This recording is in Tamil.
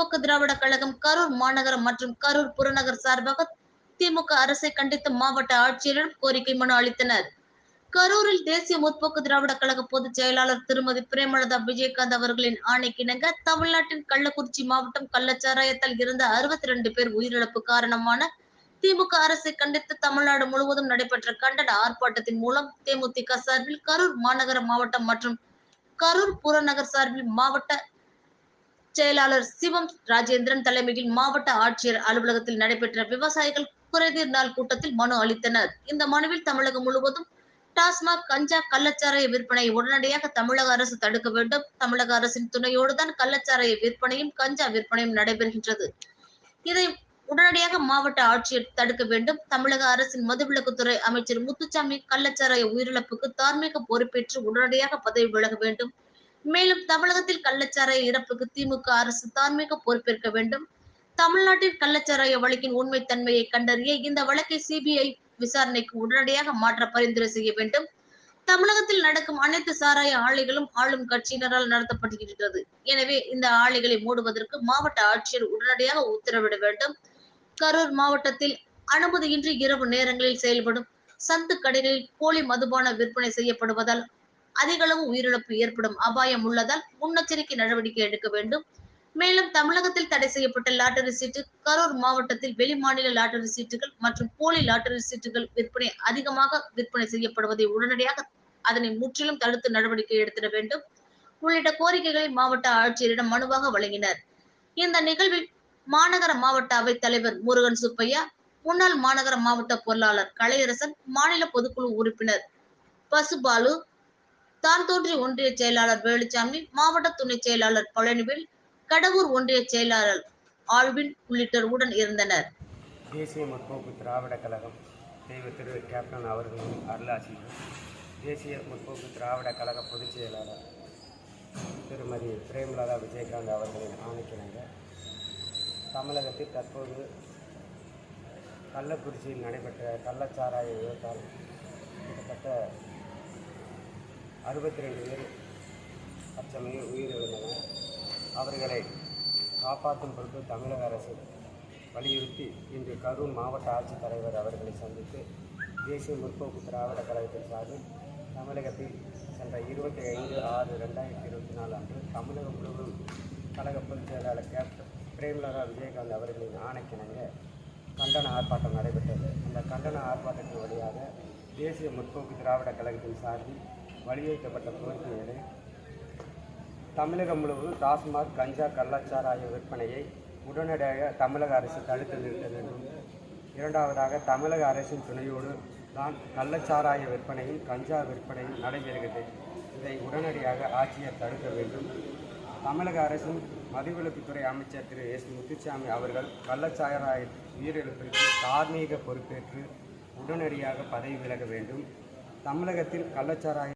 முற்போக்கு திராவிட கழகம் கரூர் மாநகரம் மற்றும் கரூர் புறநகர் சார்பாக திமுக அரசை கண்டித்து மாவட்ட ஆட்சியரிடம் கோரிக்கை மனு அளித்தனர். கரூரில் தேசிய முற்போக்கு திராவிட கழக பொதுச் செயலாளர் திருமதி பிரேமலதா விஜயகாந்த் அவர்களின் ஆணைக்கிணங்க தமிழ்நாட்டின் கள்ளக்குறிச்சி மாவட்டம் கள்ளச்சாராயத்தால் இருந்த அறுபத்தி ரெண்டு பேர் உயிரிழப்பு காரணமான திமுக அரசை கண்டித்து தமிழ்நாடு முழுவதும் நடைபெற்ற கண்டன ஆர்ப்பாட்டத்தின் மூலம் தேமுதிக சார்பில் கரூர் மாநகர மாவட்டம் மற்றும் கரூர் புறநகர் சார்பில் மாவட்ட செயலாளர் சிவம் ராஜேந்திரன் தலைமையில் மாவட்ட ஆட்சியர் அலுவலகத்தில் நடைபெற்ற விவசாயிகள் குறைதீர் நாள் கூட்டத்தில் மனு அளித்தனர். இந்த மனுவில் தமிழகம் முழுவதும் டாஸ்மாக் கஞ்சா கள்ளச்சாராய விற்பனை உடனடியாக தமிழக அரசு தடுக்க வேண்டும். தமிழக அரசின் துணையோடு தான் கள்ளச்சாராய விற்பனையும் கஞ்சா விற்பனையும் நடைபெறுகின்றது. இதை உடனடியாக மாவட்ட ஆட்சியர் தடுக்க வேண்டும். தமிழக அரசின் மதுவிலக்குத்துறை அமைச்சர் முத்துச்சாமி கள்ளச்சாராய உயிரிழப்புக்கு தார்மீக பொறுப்பேற்று உடனடியாக பதவி விலக வேண்டும். மேலும் தமிழகத்தில் கள்ளச்சாராய இறப்புக்கு திமுக அரசு தார்மீக பொறுப்பேற்க வேண்டும். தமிழ்நாட்டில் கள்ளச்சாராய வழக்கின் உண்மை தன்மையை கண்டறிய இந்த வழக்கை சிபிஐ விசாரணைக்கு உடனடியாக மாற்ற பரிந்துரை செய்ய வேண்டும். தமிழகத்தில் நடக்கும் அனைத்து சாராய ஆலைகளும் ஆளும் கட்சியினரால் நடத்தப்படுகின்றது எனவே இந்த ஆலைகளை மூடுவதற்கு மாவட்ட ஆட்சியர் உடனடியாக உத்தரவிட வேண்டும். கரூர் மாவட்டத்தில் அனுமதியின்றி இரவு நேரங்களில் செயல்படும் சந்து கடைகளில் போலி மதுபான விற்பனை செய்யப்படுவதால் அதிகளவு உயிரிழப்பு ஏற்படும் அபாயம் உள்ளதால் முன்னெச்சரிக்கை நடவடிக்கை எடுக்க வேண்டும். மேலும் தமிழகத்தில் தடை செய்யப்பட்ட லாட்டரி சீட்டு கரூர் மாவட்டத்தில் வெளிமாநில லாட்டரி சீட்டுகள் மற்றும் போலி லாட்டரி சீட்டுகள் விற்பனை அதிகமாக விற்பனை செய்யப்படுவதை உடனடியாக அதனை முற்றிலும் தடுத்து நடவடிக்கை எடுத்திட வேண்டும். உள்ளிட்ட கோரிக்கைகளை மாவட்ட ஆட்சியரிடம் மனுவாக வழங்கினர். இந்த நிகழ்வில் மாநகர மாவட்ட அவைத் தலைவர் முருகன் சுப்பையா முன்னாள் மாநகர மாவட்ட பொருளாளர் கலையரசன் மாநில பொதுக்குழு உறுப்பினர் பசுபாலு தான் தோன்றி ஒன்றிய செயலாளர் வேலுச்சாமி மாவட்ட துணை செயலாளர் பழனிவேல் கடவூர் ஒன்றிய செயலாளர் ஆல்வின் உள்ளிட்டோர் உடன் இருந்தனர். தேசிய முற்போக்கு திராவிட கழகம் தெய்வ திரு கேப்டன் அவர்களின் அருளாசியும் தேசிய முற்போக்கு திராவிட கழக பொதுச் செயலாளர் திருமதி பிரேமலதா விஜயகாந்த் அவர்களின் ஆணைக்கிணங்க. தமிழகத்தில் தற்போது கள்ளக்குறிச்சியில் நடைபெற்ற கள்ளச்சாராய விபத்தால் கிட்டத்தட்ட அறுபத்தி ரெண்டு பேர் அச்சமயம் உயிரிழந்தனர். அவர்களை காப்பாற்றும் பொருட்டு தமிழக அரசு வலியுறுத்தி இன்று கரூர் மாவட்ட ஆட்சித்தலைவர் அவர்களை சந்தித்து தேசிய முற்போக்கு திராவிட கழகத்தின் சார்பில் தமிழகத்தில் சென்ற இருபத்தி ஐந்து ஆறு ரெண்டாயிரத்தி இருபத்தி நாலு அன்று தமிழகம் முழுவதும் கழக பொதுச் செயலாளர் கேப்டன் பிரேமலதா விஜயகாந்த் அவர்களின் ஆணைக்கிணங்க கண்டன ஆர்ப்பாட்டம் நடைபெற்றது. அந்த கண்டன ஆர்ப்பாட்டத்தின் வழியாக தேசிய முற்போக்கு திராவிட கழகத்தின் சார்பில் வலியுறுத்தப்பட்ட கோரிக்கைகளை தமிழகம் முழுவதும் டாஸ்மாக் கஞ்சா கள்ளச்சாராய விற்பனையை உடனடியாக தமிழக அரசு தடுத்து நிறுத்த வேண்டும். இரண்டாவதாக தமிழக அரசின் துணையோடு தான் கள்ளச்சாராய விற்பனையும் கஞ்சா விற்பனையும் நடைபெறுகிறது. இதை உடனடியாக ஆட்சியர் தடுக்க வேண்டும். தமிழக அரசின் மதுவிலக்குத்துறை அமைச்சர் திரு. எஸ். முத்துசாமி அவர்கள் கள்ளச்சாராய உயிரிழப்பிற்கு தார்மீக பொறுப்பேற்று உடனடியாக பதவி விலக வேண்டும். தமிழகத்தில் கள்ளச்சாராய